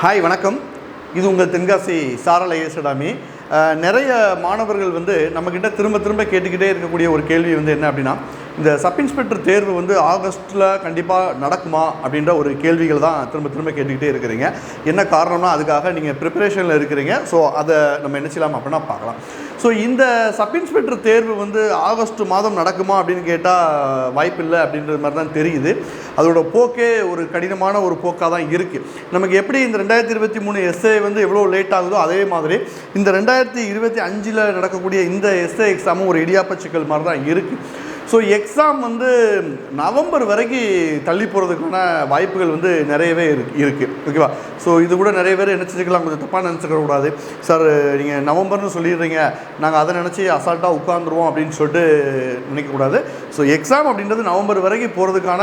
Hi வணக்கம். இது உங்கள் தென்காசி சாரல் ஐஎஸ்டாமி நிறைய மாணவர்கள் வந்து நம்மக்கிட்ட திரும்ப திரும்ப கேட்டுக்கிட்டே இருக்கக்கூடிய ஒரு கேள்வி வந்து என்ன அப்படின்னா இந்த சப் இன்ஸ்பெக்டர் தேர்வு வந்து ஆகஸ்ட்டில் கண்டிப்பாக நடக்குமா அப்படின்ற ஒரு கேள்விகள் தான் திரும்ப திரும்ப கேட்டுக்கிட்டே இருக்கிறீங்க. என்ன காரணம்னா அதுக்காக நீங்கள் ப்ரிப்பரேஷனில் இருக்கிறீங்க. ஸோ அதை நம்ம என்ன செய்யலாம் அப்படின்னா பார்க்கலாம். ஸோ இந்த சப் இன்ஸ்பெக்டர் தேர்வு வந்து ஆகஸ்ட் மாதம் நடக்குமா அப்படின்னு கேட்டால் வாய்ப்பில்லை அப்படின்றது மாதிரி தான் தெரியுது. அதோட போக்கே ஒரு கடினமான ஒரு போக்காக தான் இருக்குது நமக்கு எப்படி இந்த ரெண்டாயிரத்தி இருபத்தி மூணு எஸ்ஏ வந்து எவ்வளோ லேட் ஆகுதோ அதே மாதிரி இந்த ரெண்டாயிரத்தி இருபத்தி அஞ்சில் நடக்கக்கூடிய இந்த எஸ்ஏ எக்ஸாமும் ஒரு இடியாப்ப சிக்கல் மாதிரி தான் இருக்குது ஸோ எக்ஸாம் வந்து நவம்பர் வரைக்கும் தள்ளி போகிறதுக்கான வாய்ப்புகள் வந்து நிறையவே இருக்கு. இருக்குது ஓகேவா ஸோ இது கூட நிறைய பேர் நினச்சிக்கலாம் கொஞ்சம் தப்பாக நினச்சிக்கக்கூடாது சார் நீங்கள் நவம்பர்னு சொல்லிடுறீங்க. நாங்கள் அதை நினச்சி அசால்ட்டாக உட்காந்துருவோம் அப்படின்னு சொல்லிட்டு நினைக்கக்கூடாது ஸோ எக்ஸாம் அப்படின்றது நவம்பர் வரைக்கும் போகிறதுக்கான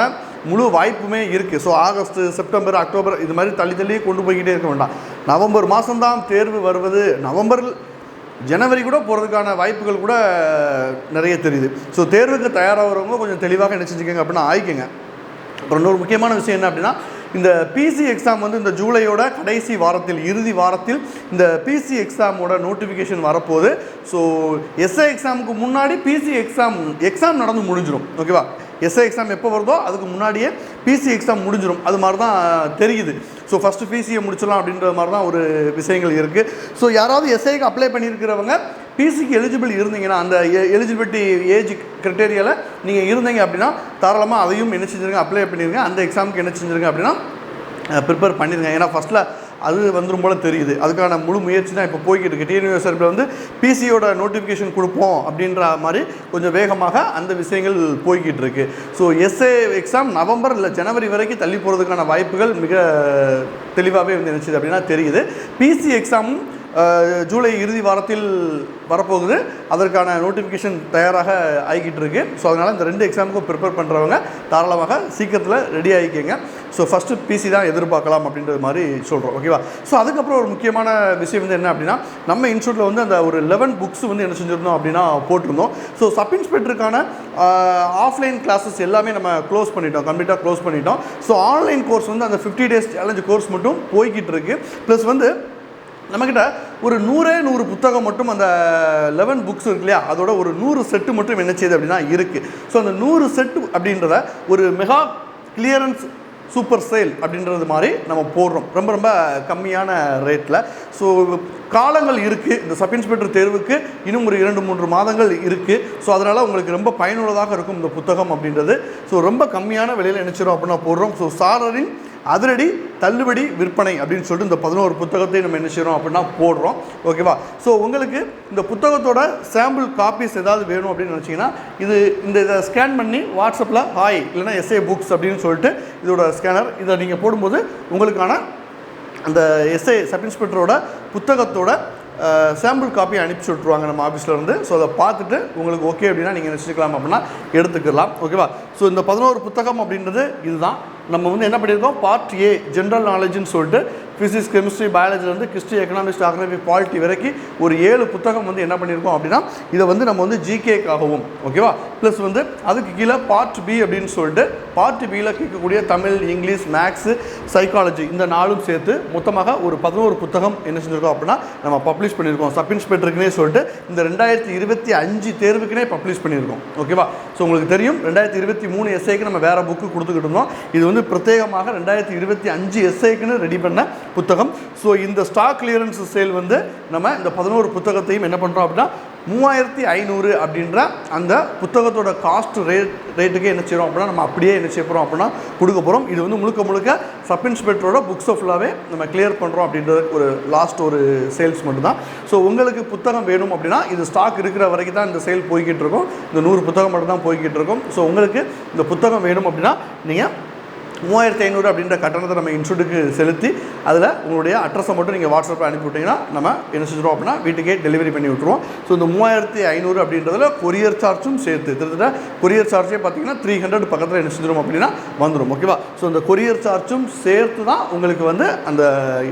முழு வாய்ப்புமே இருக்குது ஸோ ஆகஸ்ட் செப்டம்பர் அக்டோபர் இது மாதிரி தள்ளி தள்ளி கொண்டு போய்கிட்டே இருக்க வேண்டாம். நவம்பர் மாதம்தான் தேர்வு வருவது. நவம்பரில் ஜனவரி கூட போகிறதுக்கான வாய்ப்புகள் கூட நிறைய தெரியுது. ஸோ தேர்வுக்கு தயாராகிறவங்க கொஞ்சம் தெளிவாக என்ன செஞ்சுக்கோங்க அப்படின்னா ஆயிக்கங்க. அப்புறம் இன்னொரு முக்கியமான விஷயம் என்ன அப்படின்னா இந்த பிசி எக்ஸாம் வந்து இந்த ஜூலையோட கடைசி வாரத்தில் இறுதி வாரத்தில் இந்த பிசி எக்ஸாமோட நோட்டிஃபிகேஷன் வரப்போகுது. ஸோ எஸ்ஐ எக்ஸாமுக்கு முன்னாடி பிசி எக்ஸாம் எக்ஸாம் நடந்து முடிஞ்சிடும் ஓகேவா எஸ்ஐ எக்ஸாம் எப்போ வருதோ அதுக்கு முன்னாடியே பிசி எக்ஸாம் முடிஞ்சிடும் அது மாதிரி தான் தெரியுது. ஸோ ஃபஸ்ட்டு பிசியை முடிச்சிடலாம் அப்படின்ற மாதிரி தான் ஒரு விஷயங்கள் இருக்குது ஸோ யாராவது எஸ்ஐக்கு அப்ளை பண்ணியிருக்கிறவங்க பிசிக்கு எலிஜிபிள் இருந்தீங்கன்னா அந்த எலிஜிபிலிட்டி ஏஜ் கிரிட்டேரியாவில் நீங்கள் இருந்தீங்க அப்படின்னா தாராளமாக அதையும் என்ன செஞ்சுருங்க அப்ளை பண்ணிடுங்க அந்த எக்ஸாமுக்கு என்ன செஞ்சுருங்க அப்படின்னா ப்ரிப்பேர் பண்ணிடுங்க ஏன்னா ஃபஸ்ட்டில் அது வந்துடும் போல தெரியுது. அதுக்கான முழு முயற்சி தான் இப்போ போய்கிட்டு இருக்கு. டிஎன்யூஎஸ்ஆர்பில் வந்து பிசியோட நோட்டிஃபிகேஷன் கொடுப்போம் அப்படின்ற மாதிரி கொஞ்சம் வேகமாக அந்த விஷயங்கள் போய்கிட்டு இருக்கு. ஸோ எஸ்ஏ எக்ஸாம் நவம்பர் இல்லை ஜனவரி வரைக்கும் தள்ளி போகிறதுக்கான வாய்ப்புகள் மிக தெளிவாகவே வந்து நினச்சிது அப்படின்னா தெரியுது. பிசி எக்ஸாமும் ஜூலை இறுதி வாரத்தில் வரப்போகுது. அதற்கான நோட்டிஃபிகேஷன் தயாராக ஆகிக்கிட்டு இருக்கு ஸோ அதனால் இந்த ரெண்டு எக்ஸாமுக்கும் ப்ரிப்பேர் பண்ணுறவங்க தாராளமாக சீக்கிரத்தில் ரெடி ஆகிக்கங்க. ஸோ ஃபஸ்ட்டு பிசி தான் எதிர்பார்க்கலாம் அப்படின்றது மாதிரி சொல்கிறோம் ஓகேவா ஸோ அதுக்கப்புறம் ஒரு முக்கியமான விஷயம் வந்து என்ன அப்படின்னா நம்ம இன்ஸ்டியூட்டில் வந்து அந்த ஒரு லெவன் புக்ஸ் வந்து என்ன செஞ்சுருந்தோம் அப்படின்னா போட்டிருந்தோம். ஸோ சப் இன்ஸ்பெக்டருக்கான ஆஃப்லைன் கிளாஸஸ் எல்லாமே நம்ம க்ளோஸ் பண்ணிட்டோம். கம்ப்ளீட்டாக க்ளோஸ் பண்ணிட்டோம். ஸோ ஆன்லைன் கோர்ஸ் வந்து அந்த ஃபிஃப்டி டேஸ் சேலஞ்ச் கோர்ஸ் மட்டும் போய்கிட்டு இருக்குது ப்ளஸ் வந்து நம்மக்கிட்ட ஒரு நூறே நூறு புத்தகம் மட்டும் அந்த லெவன் புக்ஸ் இருக்கு இல்லையா? அதோட ஒரு நூறு செட்டு மட்டும் என்ன செய்யுது அப்படின்னா இருக்குது ஸோ அந்த நூறு செட்டு அப்படின்றத ஒரு மெகா கிளியரன்ஸ் சூப்பர் சேல் அப்படின்றது மாதிரி நம்ம போடுறோம். ரொம்ப ரொம்ப கம்மியான ரேட்டில் ஸோ காலங்கள் இருக்குது இந்த சப் இன்ஸ்பெக்டர் தேர்வுக்கு இன்னும் ஒரு இரண்டு மூன்று மாதங்கள் இருக்குது ஸோ அதனால் உங்களுக்கு ரொம்ப பயனுள்ளதாக இருக்கும் இந்த புத்தகம் அப்படின்றது. ஸோ ரொம்ப கம்மியான விலையில் நினச்சிடும் அப்படின்னா போடுறோம். ஸோ சாரரின் அதிரடி தள்ளுபடி விற்பனை அப்படின்னு சொல்லிட்டு இந்த பதினோரு புத்தகத்தை நம்ம என்ன செய்கிறோம் அப்படின்னா போடுறோம். ஓகேவா ஸோ உங்களுக்கு இந்த புத்தகத்தோட சாம்பிள் காப்பீஸ் ஏதாவது வேணும் அப்படின்னு நினச்சிங்கன்னா இது இந்த இதை ஸ்கேன் பண்ணி வாட்ஸ்அப்பில் ஹாய் இல்லைன்னா எஸ்ஏ புக்ஸ் அப்படின்னு சொல்லிட்டு இதோட ஸ்கேனர் இதை நீங்கள் போடும்போது உங்களுக்கான அந்த எஸ்ஐ சப் இன்ஸ்பெக்டரோட புத்தகத்தோட சாம்பிள் காப்பி அனுப்பிச்சி விட்ருவாங்க நம்ம ஆஃபீஸில் இருந்து. ஸோ அதை பார்த்துட்டு உங்களுக்கு ஓகே அப்படின்னா நீங்கள் நினச்சிக்கலாம் அப்படின்னா எடுத்துக்கலாம். ஓகேவா ஸோ இந்த பதினோரு புத்தகம் அப்படின்றது இதுதான். நம்ம வந்து என்ன பண்ணியிருக்கோம்? பார்ட் ஏ ஜென்ரல் நாலேஜ்னு சொல்லிட்டு ஃபிசிக்ஸ் கெமிஸ்ட்ரி பயாலஜிலேருந்து கிறிஸ்டி எக்கனாமிக்ஸ் ஜாகிரபி பாலிட்டி வரைக்கும் ஒரு ஏழு புத்தகம் வந்து என்ன பண்ணியிருக்கோம் அப்படின்னா இதை வந்து நம்ம வந்து ஜிகேக்காகவும் ஓகேவா ப்ளஸ் வந்து அதுக்கு கீழே பார்ட் பி அப்படின்னு சொல்லிட்டு பார்ட் பியில் கேட்கக்கூடிய தமிழ் இங்கிலீஷ் மேக்ஸு சைக்காலஜி இந்த நாளும் சேர்த்து மொத்தமாக ஒரு பதினோரு புத்தகம் என்ன செஞ்சுருக்கோம் அப்படின்னா நம்ம பப்ளிஷ் பண்ணியிருக்கோம். சப் இன்ஸ்பெக்டருக்குனே சொல்லிட்டு இந்த ரெண்டாயிரத்தி இருபத்தி அஞ்சு தேர்வுக்குனே பப்ளிஷ் பண்ணியிருக்கோம் ஓகேவா ஸோ உங்களுக்கு தெரியும் ரெண்டாயிரத்தி இருபத்தி மூணு எஸ்ஐக்கு நம்ம வேறு புக்கு கொடுத்துக்கிட்டு இருந்தோம். இது வந்து பிரத்யேகமாக ரெண்டாயிரத்தி இருபத்தி அஞ்சு எஸ்ஐக்குன்னு ரெடி பண்ண புத்தகம். ஸோ இந்த ஸ்டாக் கிளியரன்ஸ் சேல் வந்து நம்ம இந்த பதினோரு புத்தகத்தையும் என்ன பண்ணுறோம் அப்படின்னா மூவாயிரத்தி ஐநூறு அப்படின்ற அந்த புத்தகத்தோட காஸ்ட் ரேட் ரேட்டுக்கே என்ன செய்கிறோம் அப்படின்னா நம்ம அப்படியே என்ன செய்ய போகிறோம் அப்படின்னா கொடுக்க போகிறோம் இது வந்து முழுக்க முழுக்க சப் இன்ஸ்பெக்டரோட புக்ஸ் ஃபுல்லாகவே நம்ம கிளியர் பண்ணுறோம் அப்படின்றது ஒரு லாஸ்ட் ஒரு சேல்ஸ் மட்டும்தான். ஸோ உங்களுக்கு புத்தகம் வேணும் அப்படின்னா இது ஸ்டாக் இருக்கிற வரைக்கும் தான் இந்த சேல் போய்கிட்டு இருக்கும். இந்த நூறு புத்தகம் மட்டும் தான் போய்கிட்டு இருக்கும். ஸோ உங்களுக்கு இந்த புத்தகம் வேணும் அப்படின்னா நீங்கள் மூவாயிரத்தி ஐநூறு அப்படின்ற கட்டணத்தை நம்ம இன்ஸ்டியூட்டுக்கு செலுத்தி அதில் உங்களுடைய அட்ரஸை மட்டும் நீங்கள் வாட்ஸ்அப்பில் அனுப்பி விட்டிங்கன்னா நம்ம என்ன செஞ்சிடும் அப்படின்னா வீட்டுக்கே டெலிவரி பண்ணி விட்ருவோம் ஸோ இந்த மூவாயிரத்தி ஐநூறு அப்படின்றதுல கொரியர் சார்ஜும் சேர்த்து கிட்டத்தட்ட கொரியர் சார்ஜே பார்த்தீங்கன்னா த்ரீ ஹண்ட்ரட் பக்கத்தில் என்ன செஞ்சிடும் அப்படின்னா வந்துடும் ஓகேவா ஸோ இந்த கொரியர் சார்ஜும் சேர்த்து தான் உங்களுக்கு வந்து அந்த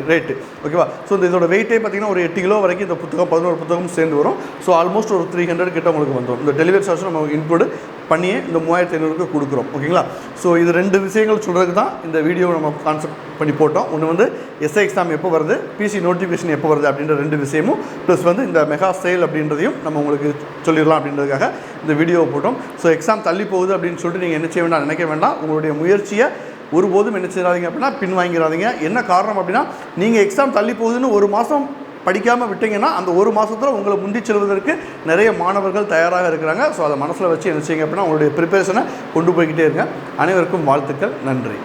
ரேட்டு ஓகேவா ஸோ இந்த இதோட வெயிட்டே பார்த்தீங்கன்னா ஒரு எட்டு கிலோ வரைக்கும் இந்த புத்தகம் பதினோரு புத்தகம் சேர்ந்து வரும். ஸோ ஆல்மோஸ்ட் ஒரு த்ரீ ஹண்ட்ரட் கிட்ட உங்களுக்கு வந்துடும் இந்த டெலிவரி சார்ஜ் நம்ம இன்க்ளூடு பண்ணியே இந்த மூவாயிரத்தி ஐநூறுக்கு கொடுக்குறோம். ஓகேங்களா? ஸோ இது ரெண்டு விஷயங்கள் சொல்கிறதுக்கு தான் இந்த வீடியோ நம்ம கான்செப்ட் பண்ணி போட்டோம். ஒன்று வந்து எஸ்ஐ எக்ஸாம் எப்போ வருது பிசி நோட்டிஃபிகேஷன் எப்போ வருது அப்படின்ற ரெண்டு விஷயமும் ப்ளஸ் வந்து இந்த மெகா சேல் அப்படின்றதையும் நம்ம உங்களுக்கு சொல்லிடலாம் அப்படின்றதுக்காக இந்த வீடியோவை போட்டோம். ஸோ எக்ஸாம் தள்ளி போகுது அப்படின்னு சொல்லிட்டு நீங்கள் என்ன செய்ய வேண்டாம் நினைக்க வேண்டாம். உங்களுடைய முயற்சியை ஒருபோதும் என்ன செய்யாதீங்க அப்படின்னா பின் வாங்கிறாதீங்க என்ன காரணம் அப்படின்னா நீங்கள் எக்ஸாம் தள்ளி போகுதுன்னு ஒரு மாதம் படிக்காமல் விட்டீங்கன்னா அந்த ஒரு மாதத்தில் உங்களை முந்தி செல்வதற்கு நிறைய மாணவர்கள் தயாராக இருக்கிறாங்க. ஸோ அதை மனசில் வச்சு என்ன செய்யுங்க அப்படின்னா உங்களுடைய ப்ரிப்பரேஷனை கொண்டு போய்கிட்டே இருங்க. அனைவருக்கும் வாழ்த்துக்கள். நன்றி.